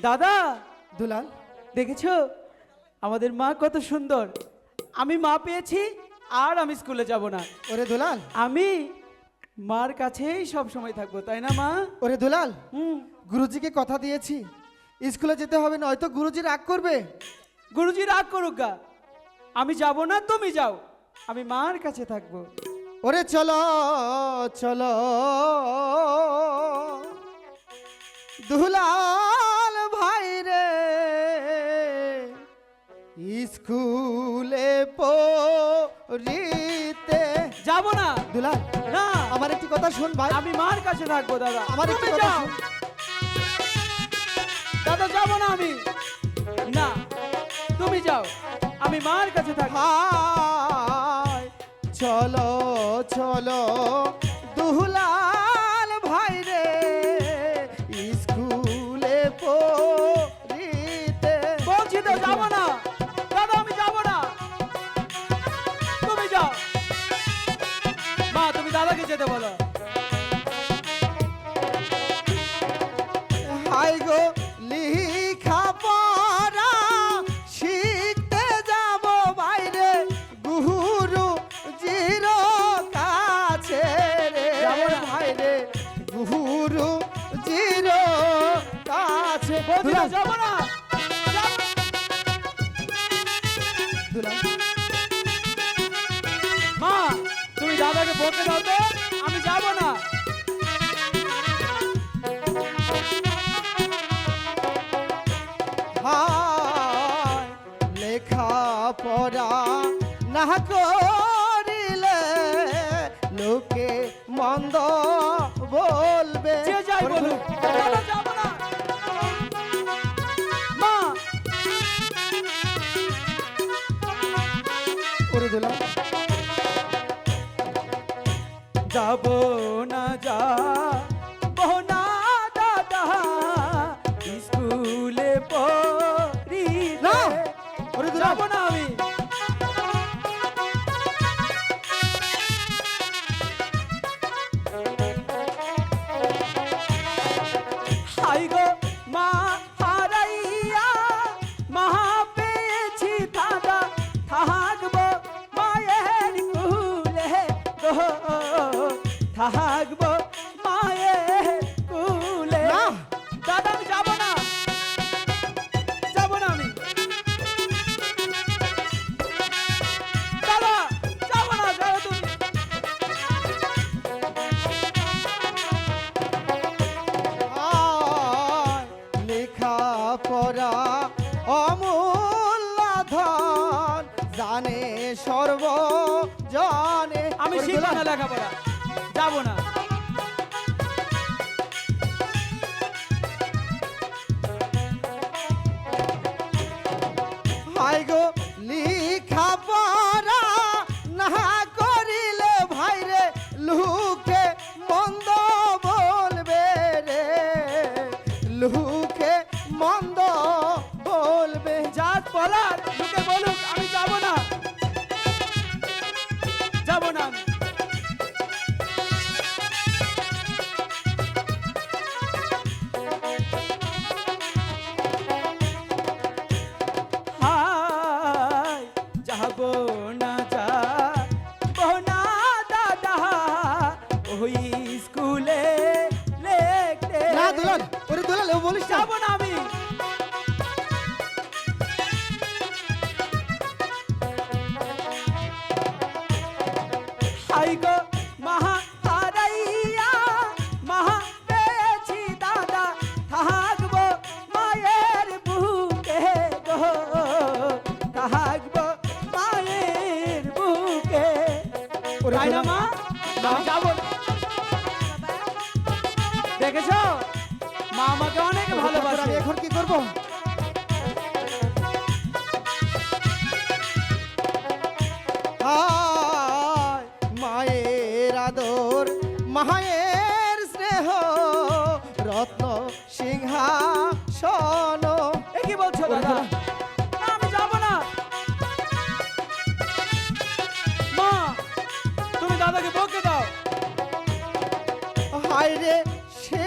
দাদা! দুলাল দেখেছ? আমাদের মা কত সুন্দর। আমি মা পেয়েছি আর আমি স্কুলে যাব না। ওরে দুলাল। আমি মার কাছেই সব সময় থাকব তাই না মা? ওরে দুলাল হুম। গুরুজিকে কথা দিয়েছি। স্কুলে যেতে হবে নয়তো গুরুজি রাগ করবে। গুরুজি রাগ করুক গা। আমি যাব না তুমি যাও। আমি মার কাছে থাকব। ওরে চলো চলো। দুলাল! স্কুলে পড়িতে। যাব না। দুলাল না। আমার একটি কথা শুন ভাই। আমি মার কাছে থাকব দাদা। আমার একটি কথা শোন। দাদা যাব না আমি। না তুমি যাও। আমি মার কাছে থাকব। চলো চলো। যেতে বলো। হাই গো লিখা পড়া শিখতে যাব বাইরে। গুরু জিরো কাছে রে। যাব ভাইরে গুরু জিরো কাছে। যাব না। না করিলে লোকে মন্দ বলবে। যে যাই বলুক। দিলাম। যাব না যা ধন জানে সর্ব জানে আমি শিখব। না লেখাপড়া যাব না ভালোবাসে। এখন কি মায়ের আদর মায়ের স্নেহ রত্ন সিংহাসন। এ কি বলছো দাদা? মা তুমি দাও। রে সে